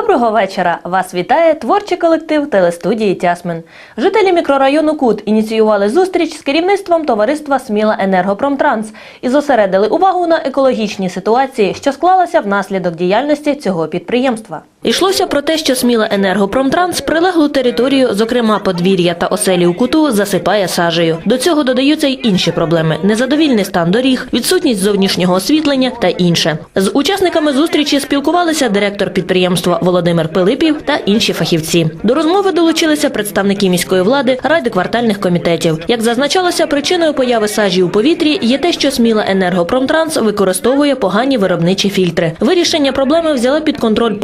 Доброго вечора! Вас вітає творчий колектив телестудії Тясмин. Жителі мікрорайону Кут ініціювали зустріч з керівництвом товариства Сміла Енергопромтранс і зосередили увагу на екологічній ситуації, що склалася внаслідок діяльності цього підприємства. Йшлося про те, що Сміла Енергопромтранс прилеглу територію, зокрема подвір'я та оселі у куту, засипає сажею. До цього додаються й інші проблеми: незадовільний стан доріг, відсутність зовнішнього освітлення та інше. З учасниками зустрічі спілкувалися директор підприємства Володимир Пилипів та інші фахівці. До розмови долучилися представники міської влади, райдоквартальних комітетів. Як зазначалося, причиною появи сажі у повітрі є те, що Сміла Енергопромтранс використовує погані виробничі фільтри. Вирішення проблеми взяла під контроль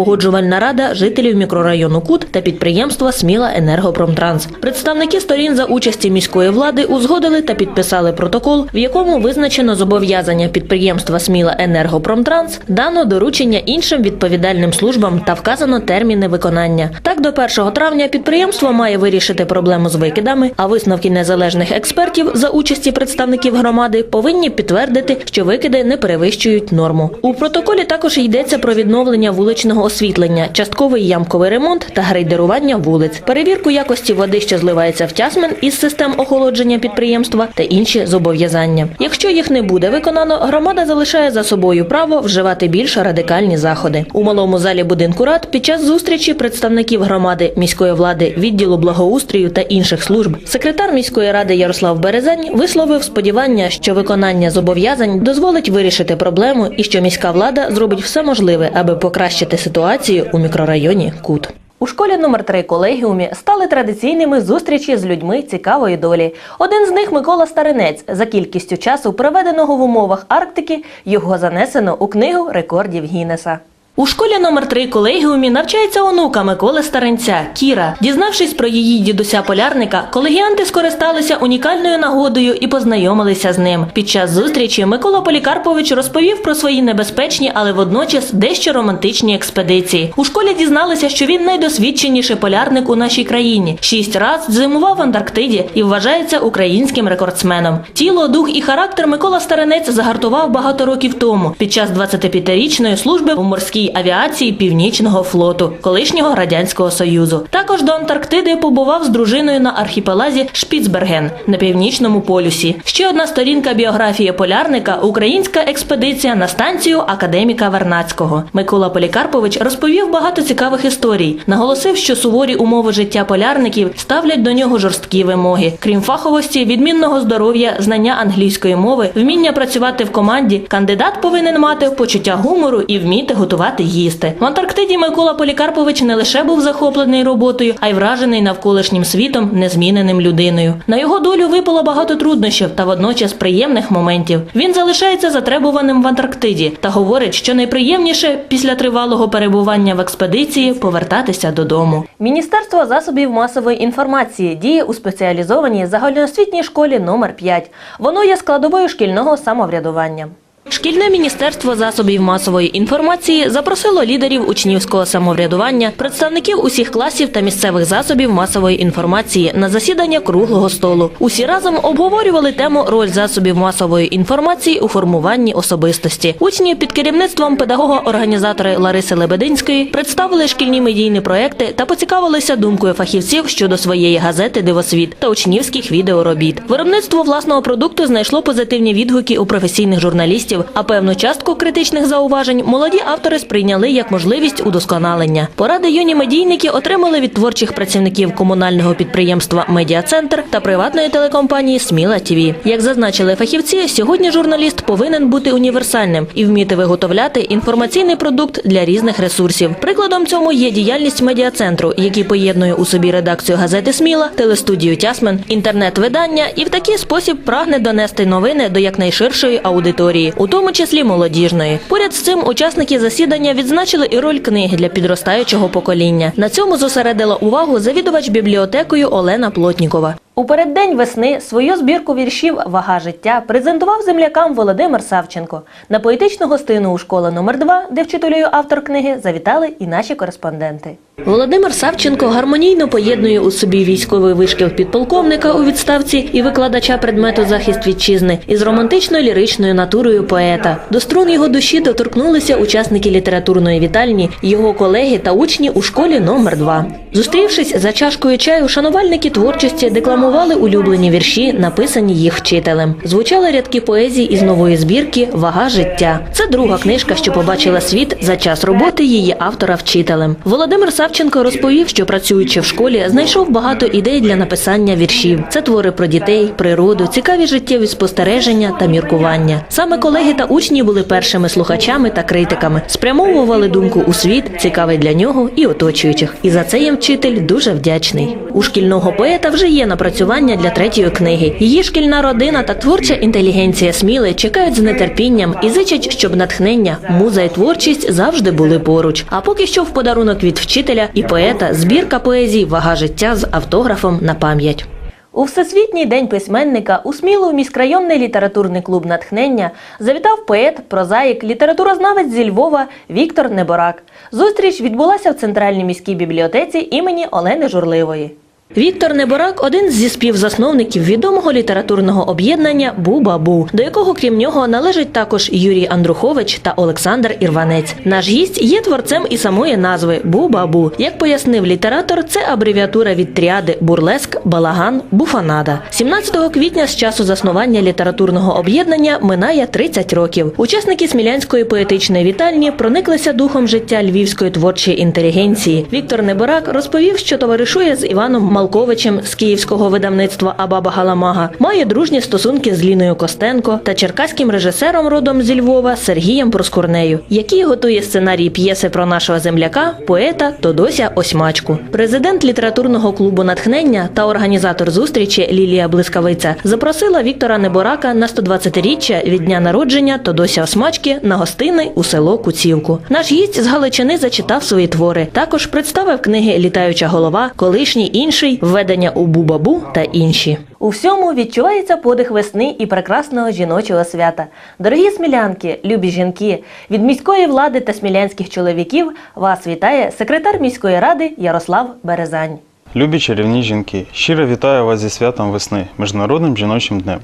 погоджувальна рада жителів мікрорайону Кут та підприємства Сміла Енергопромтранс. Представники сторін за участі міської влади узгодили та підписали протокол, в якому визначено зобов'язання підприємства Сміла Енергопромтранс, дано доручення іншим відповідальним службам та вказано терміни виконання. Так, до 1 травня підприємство має вирішити проблему з викидами, а висновки незалежних експертів за участі представників громади повинні підтвердити, що викиди не перевищують норму. У протоколі також йдеться про відновлення вуличного освітлення, частковий ямковий ремонт та грейдерування вулиць, перевірку якості води, що зливається в тясмен із систем охолодження підприємства та інші зобов'язання. Якщо їх не буде виконано, громада залишає за собою право вживати більш радикальні заходи. У малому залі будинку рад під час зустрічі представників громади, міської влади, відділу благоустрою та інших служб, секретар міської ради Ярослав Березань висловив сподівання, що виконання зобов'язань дозволить вирішити проблему і що міська влада зробить все можливе, аби покращити ситуацію у мікрорайоні Кут. У школі номер 3 колегіумі стали традиційними зустрічі з людьми цікавої долі. Один з них Микола Старинець. За кількістю часу, проведеного в умовах Арктики, його занесено у книгу рекордів Гіннеса. У школі номер 3 колегіумі навчається онука Миколи Старенця Кіра. Дізнавшись про її дідуся полярника, колегіанти скористалися унікальною нагодою і познайомилися з ним. Під час зустрічі Микола Полікарпович розповів про свої небезпечні, але водночас дещо романтичні експедиції. У школі дізналися, що він найдосвідченіший полярник у нашій країні. Шість раз зимував в Антарктиді і вважається українським рекордсменом. Тіло, дух і характер Микола Старенець загартував багато років тому під час 25-річної служби у морській авіації Північного флоту, колишнього радянського союзу. Також до Антарктиди побував з дружиною на архіпелазі Шпіцберген на північному полюсі. Ще одна сторінка біографії полярника українська експедиція на станцію академіка Вернацького. Микола Полікарпович розповів багато цікавих історій. Наголосив, що суворі умови життя полярників ставлять до нього жорсткі вимоги. Крім фаховості, відмінного здоров'я, знання англійської мови, вміння працювати в команді, кандидат повинен мати почуття гумору і вміти готувати їсти. В Антарктиді Микола Полікарпович не лише був захоплений роботою, а й вражений навколишнім світом, незміненим людиною. На його долю випало багато труднощів та водночас приємних моментів. Він залишається затребуваним в Антарктиді та говорить, що найприємніше після тривалого перебування в експедиції повертатися додому. Міністерство засобів масової інформації діє у спеціалізованій загальноосвітній школі номер 5 Воно є складовою шкільного самоврядування. Шкільне міністерство засобів масової інформації запросило лідерів учнівського самоврядування, представників усіх класів та місцевих засобів масової інформації на засідання круглого столу. Усі разом обговорювали тему роль засобів масової інформації у формуванні особистості. Учні під керівництвом педагога-організатори Лариси Лебединської представили шкільні медійні проекти та поцікавилися думкою фахівців щодо своєї газети Дивосвіт та учнівських відеоробіт. Виробництво власного продукту знайшло позитивні відгуки у професійних журналістів, а певну частку критичних зауважень молоді автори сприйняли як можливість удосконалення. Поради юні медійники отримали від творчих працівників комунального підприємства Медіацентр та приватної телекомпанії Сміла ТІВІ. Як зазначили фахівці, сьогодні журналіст повинен бути універсальним і вміти виготовляти інформаційний продукт для різних ресурсів. Прикладом цьому є діяльність медіацентру, який поєднує у собі редакцію газети Сміла, телестудію Тясмен, інтернет-видання і в такий спосіб прагне донести новини до якнайширшої аудиторії, у тому числі молодіжної. Поряд з цим учасники засідання відзначили і роль книги для підростаючого покоління. На цьому зосередила увагу завідувач бібліотекою Олена Плотнікова. У переддень весни свою збірку віршів Вага життя презентував землякам Володимир Савченко. На поетичну гостину у школи номер 2 де вчителює автор книги, завітали і наші кореспонденти. Володимир Савченко гармонійно поєднує у собі військовий вишкіл підполковника у відставці і викладача предмету захист вітчизни із романтично-ліричною натурою поета. До струн його душі доторкнулися учасники літературної вітальні, його колеги та учні у школі номер 2 Зустрівшись за чашкою чаю, шанувальники творчості декламували улюблені вірші, написані їх вчителем. Звучали рядки поезії із нової збірки Вага життя. Це друга книжка, що побачила світ за час роботи її автора вчителем. Володимир Савченко розповів, що працюючи в школі, знайшов багато ідей для написання віршів. Це твори про дітей, природу, цікаві життєві спостереження та міркування. Саме колеги та учні були першими слухачами та критиками, спрямовували думку у світ, цікавий для нього і оточуючих. І за це їм вчитель дуже вдячний. У шкільного поета вже є напрацювання для третьої книги. Її шкільна родина та творча інтелігенція Сміли чекають з нетерпінням і зичать, щоб натхнення, муза і творчість завжди були поруч. А поки що в подарунок від вчителя і поета збірка поезій Вага життя з автографом на пам'ять. У Всесвітній день письменника у Смілу міськрайонний літературний клуб натхнення завітав поет, прозаїк, літературознавець зі Львова Віктор Неборак. Зустріч відбулася в центральній міській бібліотеці імені Олени Журливої. Віктор Неборак один зі співзасновників відомого літературного об'єднання Бу-Бабу, до якого крім нього належать також Юрій Андрухович та Олександр Ірванець. Наш гість є творцем і самої назви Бу-Бабу. Як пояснив літератор, це абревіатура від тріади бурлеск, балаган, буфанада. 17 квітня з часу заснування літературного об'єднання минає 30 років. Учасники Смілянської поетичної вітальні прониклися духом життя львівської творчої інтелігенції. Віктор Неборак розповів, що товаришує з Іваном Малковичем з київського видавництва Абаба Галамага, має дружні стосунки з Ліною Костенко та черкаським режисером родом зі Львова Сергієм Проскурнею, який готує сценарій п'єси про нашого земляка, поета Тодося Осьмачку. Президент літературного клубу натхнення та організатор зустрічі Лілія Блискавиця запросила Віктора Неборака на 120-річчя від дня народження Тодося Осмачки на гостини у село Куцівку. Наш гість з Галичини зачитав свої твори. Також представив книги Літаюча голова, колишній інший, введення у Бубабу та інші. У всьому відчувається подих весни і прекрасного жіночого свята. Дорогі смілянки, любі жінки, від міської влади та смілянських чоловіків вас вітає секретар міської ради Ярослав Березань. Любі чарівні жінки, щиро вітаю вас зі святом весни, Міжнародним жіночим днем.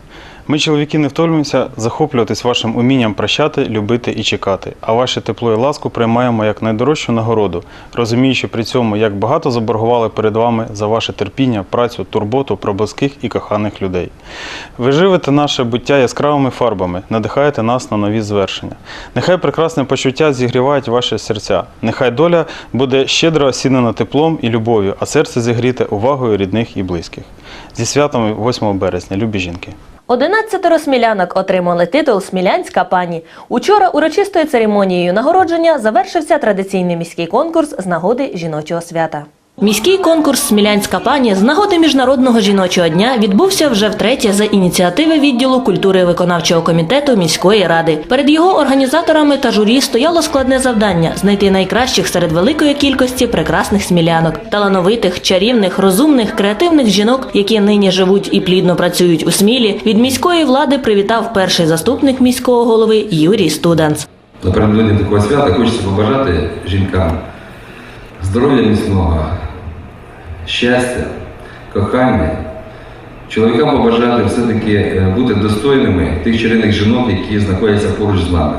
Ми, чоловіки, не втомлюємося захоплюватись вашим умінням прощати, любити і чекати, а ваше тепло і ласку приймаємо як найдорожчу нагороду, розуміючи при цьому, як багато заборгували перед вами за ваше терпіння, працю, турботу про близьких і коханих людей. Ви живете наше буття яскравими фарбами, надихаєте нас на нові звершення. Нехай прекрасне почуття зігрівають ваші серця. Нехай доля буде щедро осінена теплом і любов'ю, а серце зігріте увагою рідних і близьких. Зі святом 8 березня, любі жінки. Одинадцятеро смілянок отримали титул Смілянська пані. Учора урочистою церемонією нагородження завершився традиційний міський конкурс з нагоди жіночого свята. Міський конкурс Смілянська пані з нагоди Міжнародного жіночого дня відбувся вже втретє за ініціативи відділу культури виконавчого комітету міської ради. Перед його організаторами та журі стояло складне завдання знайти найкращих серед великої кількості прекрасних смілянок, талановитих, чарівних, розумних, креативних жінок, які нині живуть і плідно працюють у смілі. Від міської влади привітав перший заступник міського голови Юрій Студанц. Напередодні такого свята хочеться побажати жінкам здоров'я міцного, щастя, кохання. Чоловікам побажати все-таки е, бути достойними тих чарівних жінок, які знаходяться поруч з нами,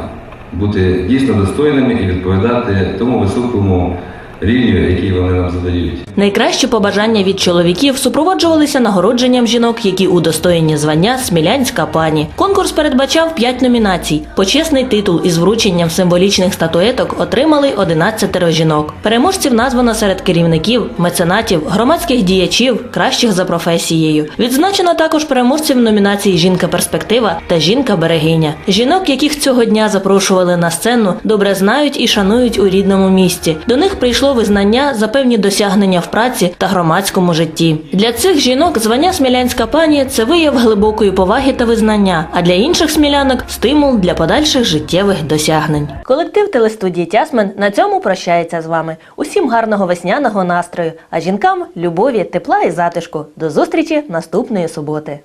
бути дійсно достойними і відповідати тому високому рівню, який вони нам задають. Найкращі побажання від чоловіків супроводжувалися нагородженням жінок, які удостоєні звання Смілянська пані. Конкурс передбачав п'ять номінацій. Почесний титул із врученням символічних статуеток отримали 11 жінок. Переможців названо серед керівників, меценатів, громадських діячів, кращих за професією. Відзначено також переможців номінацій Жінка-перспектива та Жінка-берегиня. Жінок, яких цього дня запрошували на сцену, добре знають і шанують у рідному місті. До них прийшло визнання за певні досягнення в праці та громадському житті. Для цих жінок звання смілянська пані це вияв глибокої поваги та визнання, а для інших смілянок стимул для подальших життєвих досягнень. Колектив телестудії Тясмен на цьому прощається з вами. Усім гарного весняного настрою, а жінкам любові, тепла і затишку. До зустрічі наступної суботи.